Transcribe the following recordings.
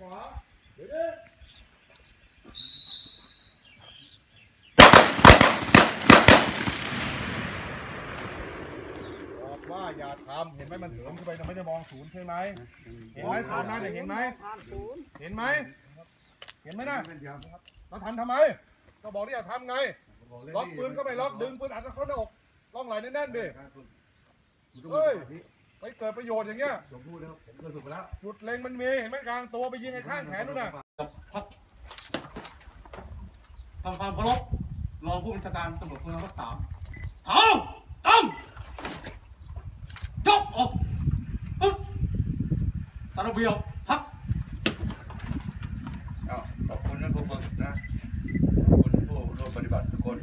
ขวาเดี๋ยวบอกว่าอย่าทำเห็นไหมมันเหินขึ้นไปเราไม่ได้มองศูนย์ใช่ไหมเห็นไหมศูนย์นั่นเนี่ยเห็นไหมเห็นไหมเห็นไหมนะเราทำทำไม ก็บอกที่อย่าทำไงล็อกปืนก็ไม่ล็อกดึงปืนอัดเข้าหน้าอกล่องไหลแน่นๆดิเฮ้ย ไม่เกิดประโยชน์อย่างเงี้ยผมพูดแล้วผมก็สุดแล้วจุดเล็งมันมีเห็นไหมกลางตัวไปยิงไอ้ข้างแขนนู่นน่ะทำความเคารพรองผู้บัญชาการตำรวจภูธรภาคสามเท้าตั้งยกอกปึ๊บสารเบียวพักอ้าวขอบคุณนะผู้ฝึกนะขอบคุณผู้ร่วมปฏิบัติทุกคน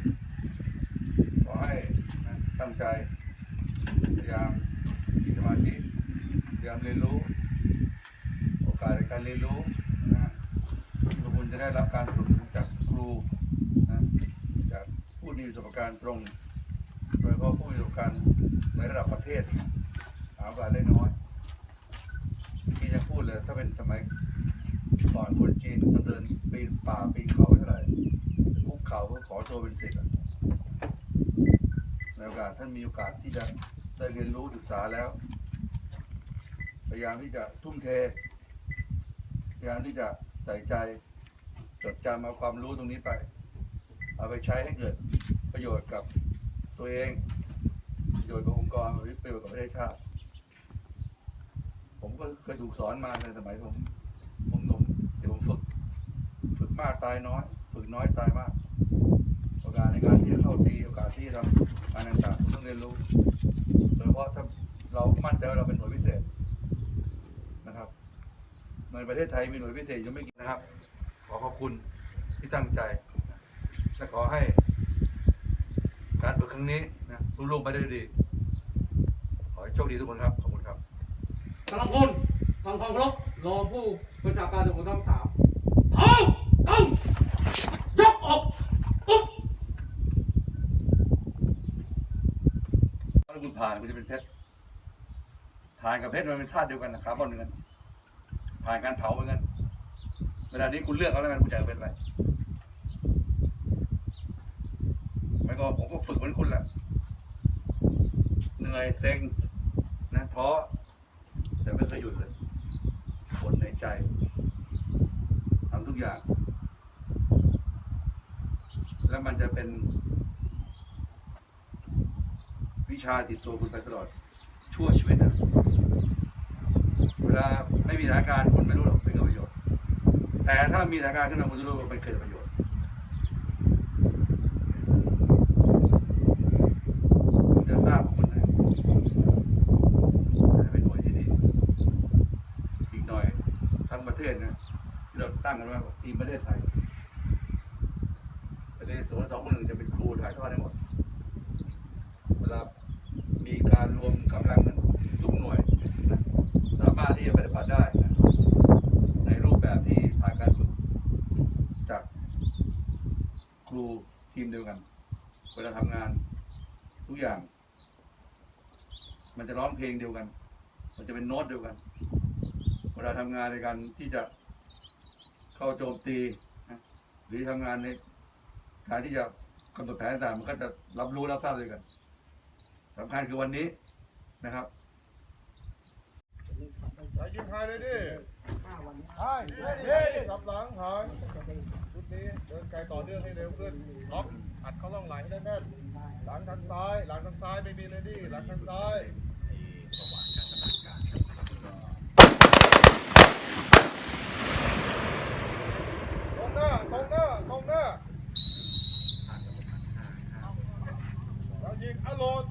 ขอให้นะตั้งใจพยายามมีสมาธิ พยายามเรียนรู้โอกาสในการเรียนรู้นะทุกคนจะได้รับการฝึกจากครูนะจากผู้มีประสบการณ์ตรง โดยเฉพาะผู้มีประสบการณ์ในระดับประเทศหาโอกาสได้น้อยที่จะพูดเลยถ้าเป็นสมัยก่อนคนจีนต้องเดินปีนป่าปีนเขาเท่าไหร่คุกเขาก็ขอตัวเป็นศิษย์อะในโอกาสท่านมีโอกาสที่จะได้เรียนรู้ศึกษาแล้ว พยายามที่จะทุ่มเท พยายามที่จะใส่ใจจดจำเอาความรู้ตรงนี้ไป เอาไปใช้ให้เกิดประโยชน์กับตัวเอง ประโยชน์กับองค์กรหรือประโยชน์กับประเทศชาติ ผมก็เคยถูกสอนมาในสมัยผมผมหนุ่มเดี๋ยวผมฝึก ฝึกมากตายน้อย ฝึกน้อยตายมากโอกาสในการที่จะเข้าตีโอกาสที่ทำงานต่างๆผมต้องเรียนรู้โดยเฉพาะถ้าเรามั่นใจว่าเราเป็นหน่วยพิเศษ ในประเทศไทยมีหน่วยพิเศษยังไม่กี่นะครับ ขอขอบคุณที่ตั้งใจ และขอให้ การฝึกครั้งนี้นะรุ่งเร่วงไปได้ด้วยดี ขอให้โชคดีทุกคนครับ ขอบคุณครับกำลังพลทำความเคารพรองผู้บัญชาการตำรวจภูธรภาคสามเท้าตั้งยกอกปึ๊บถ้าคุณผ่านมันจะเป็นเพชรถ่านกับเพชรมันเป็นธาตุเดียวกันนะคาร์บอนเหมือนกัน ผ่านการเผาเหมือนกันเวลานี้คุณเลือกเอาแล้วกันคุณจะเป็นอะไรไม่ก็ผมก็ฝึกเหมือนคุณแหละเหนื่อยเซ็งนะท้อแต่ไม่เคยหยุดเลยผลในใจทำทุกอย่าง แล้วมันจะเป็นวิชาติดตัวคุณไปตลอดชั่วชีวิตนะ เวลาไม่มีสถานการณ์คุณไม่รู้หรอกเป็นประโยชน์ แต่ถ้ามีสถานการณ์ขึ้นมาคุณจะรู้ว่ามันเกิดประโยชน์ คุณจะทราบของคุณนะจะเป็นหน่วยที่ดีอีกหน่อยทั้งประเทศนะที่เราตั้งกันว่าทีมประเทศไทยประเทศสวนสองคนหนึ่งจะเป็นครูถ่ายทอดให้หมดเวลามีการรวมกำลังกันทุกหน่วยนะสามารถที่จะปฏิบัติได้นะในรูปแบบที่ผ่านการฝึกจาก ครูทีมเดียวกัน เวลาทำงานทุกอย่าง มันจะร้องเพลงเดียวกัน มันจะเป็นโน้ตเดียวกัน เวลาทำงานในการที่จะเข้าโจมตีนะหรือทำงานในการที่จะกำหนดแผนต่างๆมันก็จะรับรู้รับทราบด้วยกันสำคัญคือวันนี้นะครับไปยิงทายเลยดิใช่ดิกลับหลังหายชุดนี้ เดินไกลต่อเนื่องให้เร็วขึ้นล็อกอัดเข้าล่องไหลให้ได้แน่นหลังทางซ้าย หลังทางซ้ายไม่มีเลยดิหลังทางซ้ายตรงหน้าตรงหน้าตรงหน้าวยิงอโลด